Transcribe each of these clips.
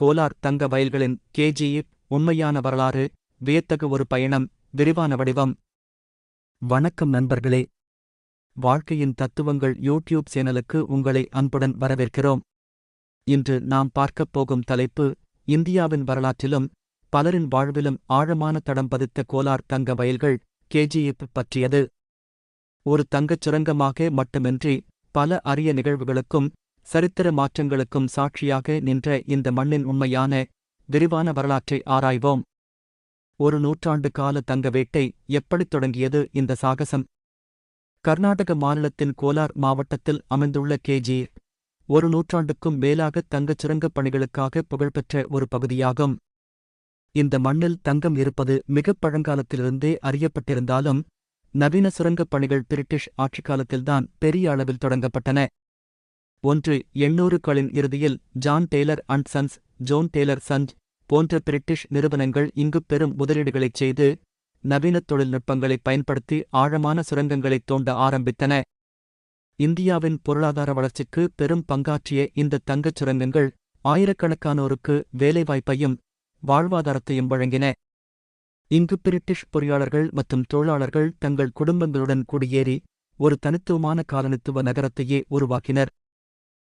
கோலார் தங்க வயல்களின் கேஜிஇப் உண்மையான வரலாறு வியத்தகு ஒரு பயணம் விரிவான வடிவம். வணக்கம் நண்பர்களே. வாழ்க்கையின் தத்துவங்கள் யூடியூப் சேனலுக்கு உங்களை அன்புடன் வரவேற்கிறோம். இன்று நாம் பார்க்கப் போகும் தலைப்பு இந்தியாவின் வரலாற்றிலும் பலரின் வாழ்விலும் ஆழமான தடம் பதித்த கோலார் தங்க வயல்கள் கேஜிஇப் பற்றியது. ஒரு தங்கச் சுரங்கமாக மட்டுமின்றி பல அரிய நிகழ்வுகளுக்கும் சரித்திர மாற்றங்களுக்கும் சாட்சியாக நின்ற இந்த மண்ணின் உண்மையான விரிவான வரலாற்றை ஆராய்வோம். ஒரு நூற்றாண்டு கால தங்க வேட்டை எப்படித் தொடங்கியது இந்த சாகசம்? கர்நாடக மாநிலத்தின் கோலார் மாவட்டத்தில் அமைந்துள்ள கேஜி ஒரு நூற்றாண்டுக்கும் மேலாக தங்கச் சுரங்கப் பணிகளுக்காக புகழ்பெற்ற ஒரு பகுதியாகும். இந்த மண்ணில் தங்கம் இருப்பது மிகப் பழங்காலத்திலிருந்தே அறியப்பட்டிருந்தாலும் நவீன சுரங்கப் பணிகள் பிரிட்டிஷ் ஆட்சிக்காலத்தில்தான் பெரிய அளவில் தொடங்கப்பட்டன. ஒன்று எண்ணூறுகளின் இறுதியில் John Taylor and sons John Taylor sons போன்ற பிரிட்டிஷ் நிறுவனங்கள் இங்கு பெரும் முதலீடுகளைச் செய்து நவீன தொழில்நுட்பங்களை பயன்படுத்தி ஆழமான சுரங்கங்களைத் தோண்ட ஆரம்பித்தன. இந்தியாவின் பொருளாதார வளர்ச்சிக்கு பெரும் பங்காற்றிய இந்த தங்கச் சுரங்கங்கள் ஆயிரக்கணக்கானோருக்கு வேலைவாய்ப்பையும் வாழ்வாதாரத்தையும் வழங்கின. இங்கு பிரிட்டிஷ் பொறியாளர்கள் மற்றும் தொழிலாளர்கள் தங்கள் குடும்பங்களுடன் குடியேறி ஒரு தனித்துவமான காலனித்துவ நகரத்தையே உருவாக்கினர்.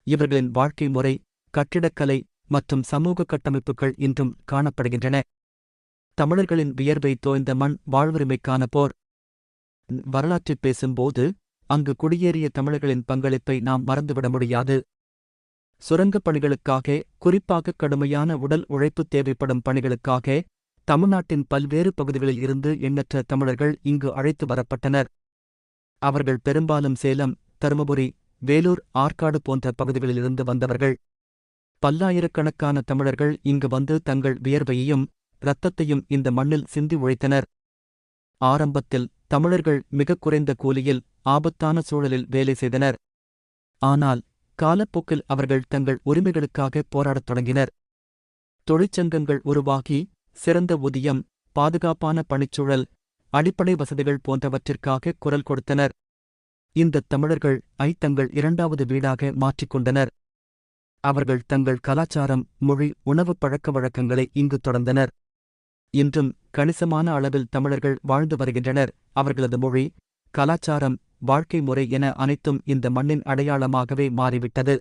இவர்களின் வாழ்க்கை முறை கட்டிடக்கலை மற்றும் சமூக கட்டமைப்புகள் இன்றும் காணப்படுகின்றன. தமிழர்களின் வியர்வை தோய்ந்த மண் வாழ்வுரிமைக்கான போர். வரலாற்றில் பேசும்போது அங்கு குடியேறிய தமிழர்களின் பங்களிப்பை நாம் மறந்துவிட முடியாது. சுரங்கப் பணிகளுக்காக குறிப்பாக கடுமையான உடல் உழைப்பு தேவைப்படும் பணிகளுக்காக தமிழ்நாட்டின் பல்வேறு பகுதிகளில் இருந்து எண்ணற்ற தமிழர்கள் இங்கு அழைத்து வரப்பட்டனர். அவர்கள் பெரும்பாலும் சேலம் தருமபுரி வேலூர் ஆற்காடு போன்ற பகுதிகளிலிருந்து வந்தவர்கள். பல்லாயிரக்கணக்கான தமிழர்கள் இங்கு வந்து தங்கள் வியர்வையையும் இரத்தத்தையும் இந்த மண்ணில் சிந்தி உழைத்தனர். ஆரம்பத்தில் தமிழர்கள் மிகக் குறைந்த கூலியில் ஆபத்தான சூழலில் வேலை செய்தனர். ஆனால் காலப்போக்கில் அவர்கள் தங்கள் உரிமைகளுக்காக போராடத் தொடங்கினர். தொழிற்சங்கங்கள் உருவாகி சிறந்த ஊதியம் பாதுகாப்பான பணிச்சூழல் அடிப்படை வசதிகள் போன்றவற்றிற்காக குரல் கொடுத்தனர். இந்தத் தமிழர்கள் ஐ தங்கள் இரண்டாவது வீடாக மாற்றிக்கொண்டனர் அவர்கள் தங்கள் கலாச்சாரம் மொழி உணவுப் பழக்க வழக்கங்களை இங்கு தொடர்ந்தனர். இன்றும் கணிசமான அளவில் தமிழர்கள் வாழ்ந்து வருகின்றனர். அவர்களது மொழி கலாச்சாரம் வாழ்க்கை முறை என அனைத்தும் இந்த மண்ணின் அடையாளமாகவே மாறிவிட்டது.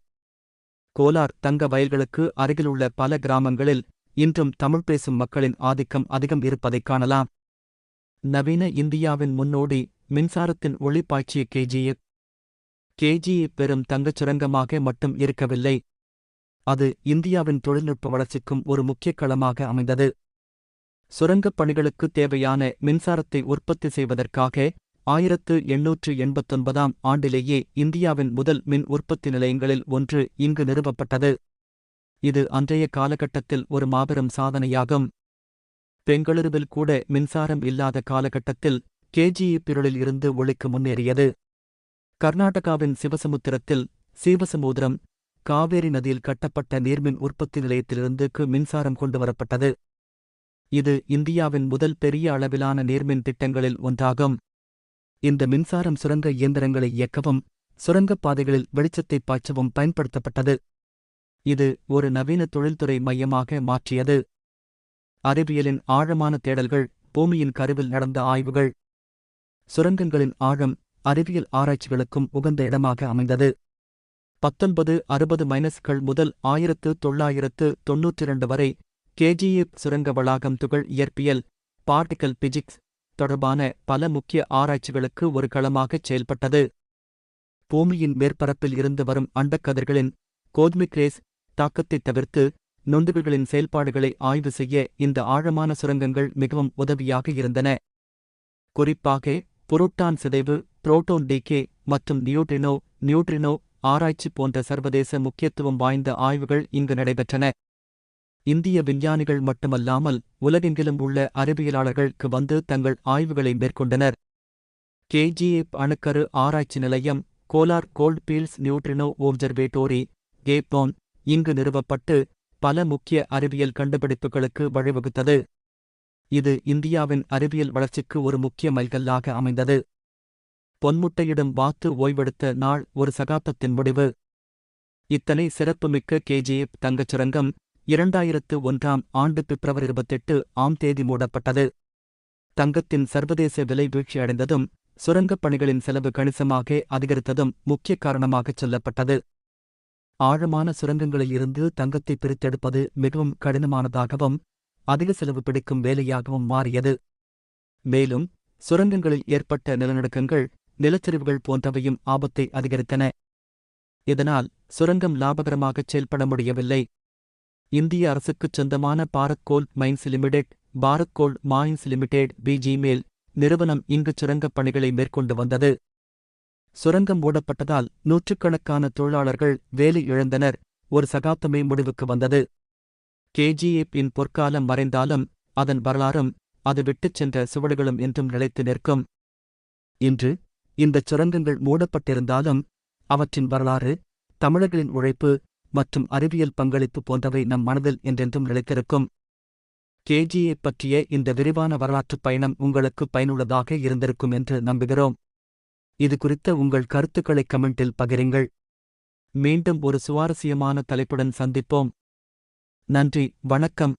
கோலார் தங்க வயல்களுக்கு அருகிலுள்ள பல கிராமங்களில் இன்றும் தமிழ் பேசும் மக்களின் ஆதிக்கம் அதிகம் இருப்பதைக் காணலாம். நவீன இந்தியாவின் முன்னோடி மின்சாரத்தின் ஒளிப்பாய்ச்சிய கேஜிஎப் கேஜிஎஃப் கேஜிஎஃப் பெரும் தங்கச் சுரங்கமாக மட்டும் இருக்கவில்லை. அது இந்தியாவின் தொழில்நுட்ப வளர்ச்சிக்கும் ஒரு முக்கிய களமாக அமைந்தது. சுரங்கப் பணிகளுக்கு தேவையான மின்சாரத்தை உற்பத்தி செய்வதற்காக ஆயிரத்து எண்ணூற்று எண்பத்தொன்பதாம் ஆண்டிலேயே இந்தியாவின் முதல் மின் உற்பத்தி நிலையங்களில் ஒன்று இங்கு நிறுவப்பட்டது. இது அன்றைய காலகட்டத்தில் ஒரு மாபெரும் சாதனையாகும். பெங்களூருவில் கூட மின்சாரம் இல்லாத காலகட்டத்தில் கேஜிஇ பிருளில் இருந்து ஒளிக்கு முன்னேறியது. கர்நாடகாவின் சிவசமுத்திரத்தில் சீவசமுத்திரம் காவேரி நதியில் கட்டப்பட்ட நீர்மின் உற்பத்தி நிலையத்திலிருந்துக்கு மின்சாரம் கொண்டுவரப்பட்டது இது இந்தியாவின் முதல் பெரிய அளவிலான நீர்மின் திட்டங்களில் ஒன்றாகும். இந்த மின்சாரம் சுரங்க இயந்திரங்களை இயக்கவும் சுரங்கப் பாதைகளில் வெளிச்சத்தை பாய்ச்சவும் பயன்படுத்தப்பட்டது. இது ஒரு நவீன தொழில்துறை மையமாக மாற்றியது. அறிவியலின் ஆழமான தேடல்கள் பூமியின் கருவில் நடந்த ஆய்வுகள் சுரங்கங்களின் ஆழம் அறிவியல் ஆராய்ச்சிகளுக்கும் உகந்த இடமாக அமைந்தது. பத்தொன்பது அறுபது மைனஸ்கள் முதல் ஆயிரத்து தொள்ளாயிரத்து தொன்னூற்றிரண்டு வரை கேஜிஎஃப் சுரங்க வளாகம் துகள் இயற்பியல் பார்ட்டிக்கல் பிசிக்ஸ் தொடர்பான பல முக்கிய ஆராய்ச்சிகளுக்கு ஒரு களமாகச் செயல்பட்டது. பூமியின் மேற்பரப்பில் இருந்து வரும் அண்டக்கதிர்களின் கோத்மிக் ரேஸ் தாக்கத்தைத் தவிர்த்து நொந்துகளின் செயல்பாடுகளை ஆய்வு செய்ய இந்த ஆழமான சுரங்கங்கள் மிகவும் உதவியாக இருந்தன. குறிப்பாக புரோட்டான் சிதைவு புரோட்டோன் டிகே மற்றும் நியூட்ரினோ நியூட்ரினோ ஆராய்ச்சி போன்ற சர்வதேச முக்கியத்துவம் வாய்ந்த ஆய்வுகள் இங்கு நடைபெற்றன. இந்திய விஞ்ஞானிகள் மட்டுமல்லாமல் உலகெங்கிலும் உள்ள அறிவியலாளர்களுக்கு வந்து தங்கள் ஆய்வுகளை மேற்கொண்டனர். கேஜிஎப் அணுக்கரு ஆராய்ச்சி நிலையம் கோலார் கோல்ட்பீல்ஸ் நியூட்ரினோ ஓப்சர்வேட்டோரி கேப்டோன் இங்கு நிறுவப்பட்டு பல முக்கிய அறிவியல் கண்டுபிடிப்புகளுக்கு வழிவகுத்தது. இது இந்தியாவின் அறிவியல் வளர்ச்சிக்கு ஒரு முக்கிய மைல்கல்லாக அமைந்தது. பொன்முட்டையிடும் வாத்து ஓய்வெடுத்த நாள் ஒரு சகாப்தத்தின் முடிவு. இத்தனை சிறப்புமிக்க கேஜிஎஃப் தங்கச் சுரங்கம் இரண்டாயிரத்து ஒன்றாம் ஆண்டு பிப்ரவரி இருபத்தெட்டு ஆம் தேதி மூடப்பட்டது. தங்கத்தின் சர்வதேச விலை வீழ்ச்சியடைந்ததும் சுரங்கப் பணிகளின் செலவு கணிசமாக அதிகரித்ததும் முக்கிய காரணமாகச் சொல்லப்பட்டது. ஆழமான சுரங்கங்களில் இருந்து தங்கத்தை பிரித்தெடுப்பது மிகவும் கடினமானதாகவும் அதிக செலவு பிடிக்கும் வேலையாகவும் மாறியது. மேலும் சுரங்கங்களில் ஏற்பட்ட நிலநடுக்கங்கள் நிலச்சரிவுகள் போன்றவையும் ஆபத்தை அதிகரித்தன. இதனால் சுரங்கம் லாபகரமாகச் செயல்பட முடியவில்லை. இந்திய அரசுக்குச் சொந்தமான Bharat mines limited Bharat coal mines limited BGML நிறுவனம் இங்கு சுரங்கப் பணிகளை மேற்கொண்டு வந்தது. சுரங்கம் மூடப்பட்டதால் நூற்றுக்கணக்கான தொழிலாளர்கள் வேலை இழந்தனர். ஒரு சகாப்தமே முடிவுக்கு வந்தது. கேஜிஎப் இன் பொற்காலம் மறைந்தாலும் அதன் வரலாறும் அது விட்டுச் சென்ற சுவடுகளும் என்றும் நிலைத்து நிற்கும். இன்று இந்தச் சுரங்கங்கள் மூடப்பட்டிருந்தாலும் அவற்றின் வரலாறு தமிழர்களின் உழைப்பு மற்றும் அறிவியல் பங்களிப்பு போன்றவை நம் மனதில் என்றென்றும் நிலைத்திருக்கும். கேஜியை பற்றிய இந்த விரிவான வரலாற்றுப் பயணம் உங்களுக்கு பயனுள்ளதாக இருந்திருக்கும் என்று நம்புகிறோம். இது குறித்த உங்கள் கருத்துக்களை கமெண்டில் பகிருங்கள். மீண்டும் ஒரு சுவாரஸ்யமான தலைப்புடன் சந்திப்போம். நன்றி வணக்கம்.